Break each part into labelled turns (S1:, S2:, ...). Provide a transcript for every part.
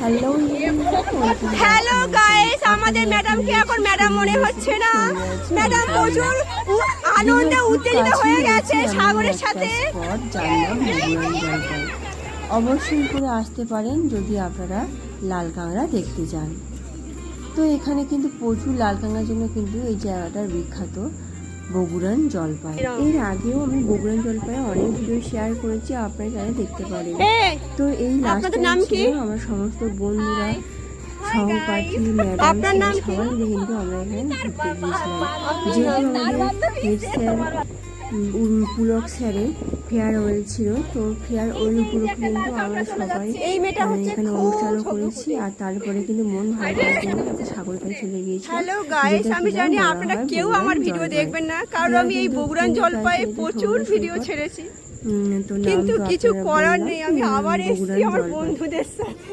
S1: Hello
S2: hello guys আমাদের ম্যাডামকে এখন ম্যাডাম মনে হচ্ছে না। ম্যাডাম প্রচুর আনন্দে উত্তেজিত হয়ে গেছে সাগরের সাথে।
S1: অবশ্যই করে আসতে পারেন যদি আপনারা লাল কাঁকড়া দেখতে যান। তো এখানে কিন্তু প্রচুর লাল কাঁকড়ার জন্য কিন্তু এই জায়গাটার বিখ্যাত বগুড়ান জলপাই। এর আগেও আমি বগুড়ান জলপাই অনেক ভিডিও শেয়ার করেছি আপনারা চাইলে দেখতে পারেন। তো এই লাস্ট
S2: নাম কি?
S1: আমার সমস্ত বন্ধুরা সহপাঠী ম্যাডাম
S2: আপনার নাম কি?
S1: সবাই মিলে কিন্তু আমরা এখানে ঘুরতে গিয়েছিলাম। যেহেতু আমাদের পুলক স্যারের ফেয়ারওয়েল ছিল। তো ফেয়ারওয়েল উপলক্ষে কিন্তু আমরা সবাই এখানে অনুষ্ঠানও করেছি আর তারপরে কিন্তু মন ভালো করার জন্য একটা চলে গিয়েছি
S2: হ্যালো গাইস আমি জানি আপনারা কেউ আমার ভিডিও দেখবেন না কারণ আমি এই বগুড়ান জলপায়ে প্রচুর ভিডিও ছেড়েছি। কিন্তু কিছু করার নেই আমি আবার এসেছি আমার বন্ধুদের সাথে।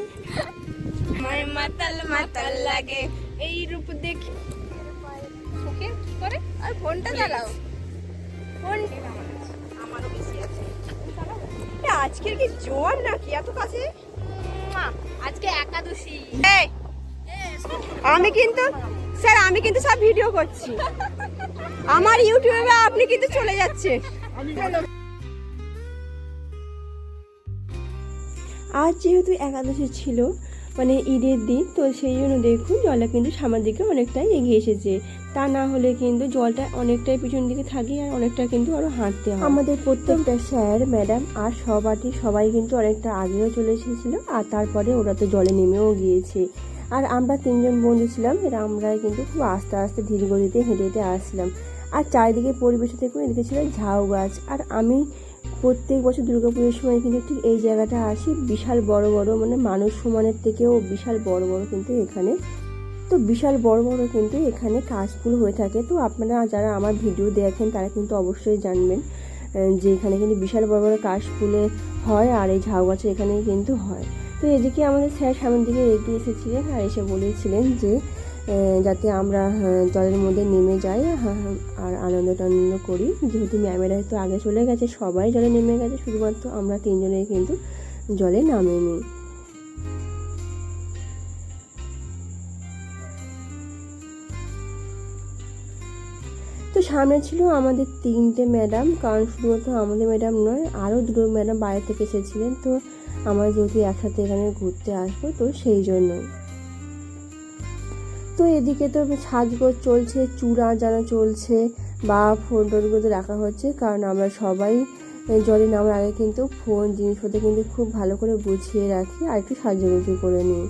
S2: আমার মাতাল মাতাল লাগে এই রূপ দেখি ওকে কি করে? আর ফোনটা চালাও। ফোন আমারও বেশি আছে। আজকের কি জোয়ার নাকি এত কাছে?
S3: আজকে একাদশী।
S2: আমি কিন্তু স্যার আমি কিন্তু সব ভিডিও করছি। আমার ইউটিউবে আপনি কিন্তু চলে যাচ্ছে আজ যেহেতু একাদশী ছিল মানে ঈদের দিন তো সেই জন্য দেখুন জলটা কিন্তু সামনের দিকে অনেকটাই এগিয়ে এসেছে। তা না হলে কিন্তু জলটা অনেকটাই পিছন দিকে থাকে আর অনেকটা কিন্তু আরও হাঁটতে হয়। আমাদের প্রত্যেকটা স্যার ম্যাডাম আর সবাটি সবাই কিন্তু অনেকটা আগেও চলে এসেছিল আর তারপরে ওরা তো জলে নেমেও গিয়েছে। আর আমরা তিনজন বন্ধু ছিলাম এরা আমরা কিন্তু খুব আস্তে আস্তে ধীরে গতিতে হেঁটে হেঁটে আসলাম আর চারিদিকে পরিবেশে দেখুন এদিকে ছিল ঝাউ গাছ। আর আমি প্রত্যেক বছর দুর্গাপুজোর সময় কিন্তু ঠিক এই জায়গাটা আসি। বিশাল বড় বড় মানে মানুষ সমানের থেকেও বিশাল বড় বড় কিন্তু এখানে। তো বিশাল বড় বড় কিন্তু এখানে কাশফুল হয়ে থাকে। তো আপনারা যারা আমার ভিডিও দেখেন, তারা কিন্তু অবশ্যই জানবেন যে এখানে কিন্তু বিশাল বড় বড় কাশফুলে হয় আর এই ঝাউ গাছে এখানে কিন্তু হয়। তো এদিকে আমাদের স্যার সামনের দিকে এগিয়ে এসেছিলেন আর এসে বলেছিলেন যে যাতে আমরা জলের মধ্যে নেমে যাই আর আনন্দ টানন্দ করি। যেহেতু ম্যামেরা তো আগে চলে গেছে, সবাই জলে নেমে গেছে, শুধুমাত্র আমরা তিনজনেই কিন্তু জলে নামেনি। তো সামনে ছিল আমাদের তিনটে ম্যাডাম, কারণ শুধুমাত্র আমাদের ম্যাডাম নয়, আরও দুটো ম্যাডাম বাইরে থেকে এসেছিলেন। তো আমরা যেহেতু একসাথে এখানে ঘুরতে আসব, তো সেই জন্যই। তো এদিকে তো সাজগোজ চলছে, চূড়া যেন চলছে, বা ফোন টোনগুলো রাখা হচ্ছে, কারণ আমরা সবাই জলে নামার আগে কিন্তু ফোন জিনিসপত্র কিন্তু খুব ভালো করে গুছিয়ে রাখি আর একটু সাজুগুজু করে নিই।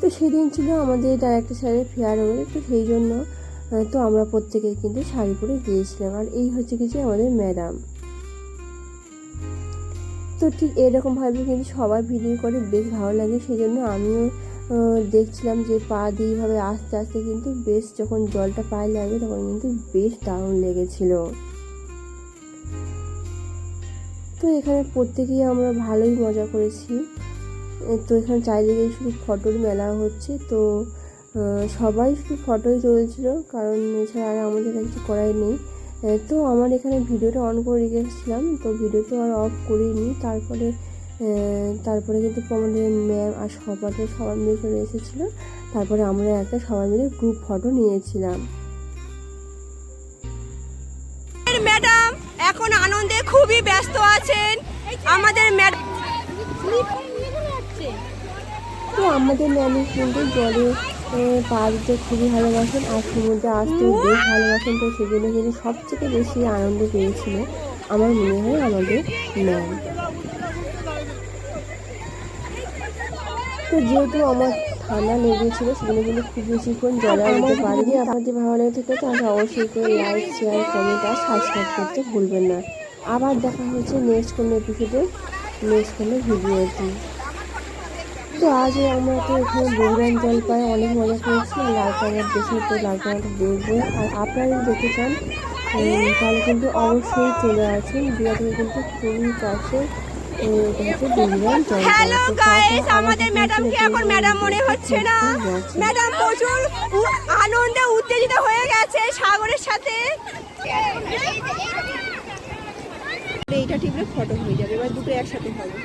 S2: তো সেদিন ছিল আমাদের ডাইরেক্টর স্যারের ফেয়ারওয়েল তো সেই জন্য তো আমরা প্রত্যেকেই কিন্তু শাড়ি পরে গিয়েছিলাম, আর এই হচ্ছে কিছু আমাদের ম্যাডাম তো ঠিক এরকমভাবে কিন্তু সবাই ভিডিও করে বেশ ভালো লাগে সেই জন্য আমিও দেখছিলাম যে পা দিয়ে এইভাবে আস্তে আস্তে কিন্তু বেশ যখন জলটা পায়ে লাগবে তখন কিন্তু বেশ দারুণ লেগেছিল। তো এখানে প্রত্যেকেই আমরা ভালোই মজা করেছি। তো এখানে চারিদিকে শুধু ফটোর মেলা হচ্ছে। তো সবাই শুধু ফটোই চলছিল কারণ এছাড়া আর আমাদের কিছু করাই নেই। তো আমার এখানে ভিডিওটা অন করে রেখেছিলাম তো ভিডিও তো আর অফ করিনি। তারপরে তারপরে কিন্তু আমাদের ম্যাম আর সবাই সবাই মিলে চলে এসেছিল। তারপরে আমরা একটা সবাই মিলে গ্রুপ ফটো নিয়েছিলাম। ম্যাডাম এখন আনন্দে খুবই ব্যস্ত আছেন। আমাদের ম্যাডাম তো আমাদের ম্যামি কিন্তু জলে পা দিতে খুবই ভালোবাসেন আর সমুদ্রে আসতেও বেশ ভালোবাসেন। তো সেজন্য কিন্তু সবথেকে বেশি আনন্দ পেয়েছিল আমার মনে হয় আমাদের ম্যাম তো যেহেতু আমার ঠান্ডা লেগেছিল সেগুলো কিন্তু খুব বেশিক্ষণ জলে আসতে পারিনি। আপনাদের ভালো লেগে থাকে তাহলে অবশ্যই করে লাইক শেয়ার কমেন্ট আর সাবস্ক্রাইব করতে ভুলবেন না। আবার দেখা হচ্ছে নেক্সট কোনো এপিসোডে নেক্সট কোনো ভিডিওতে তো আজ আমরা তো এখানে বগুড়ান জলপাই অনেক মজা করেছি। লাল কালার বেশি তো লাল কালারটা দেখব। আর আপনারা যদি দেখতে চান তাহলে কিন্তু অবশ্যই চলে আসুন। বিয়া থেকে কিন্তু খুবই কাছে। হ্যালো গাইস আমাদের ম্যাডামকে এখন ম্যাডাম মনে হচ্ছে না। ম্যাডাম প্রচুর আনন্দে উত্তেজিত হয়ে গেছে সাগরের সাথে। এইটা টিপলে ফটো হয়ে যাবে। এবার দুটো একসাথে হবে।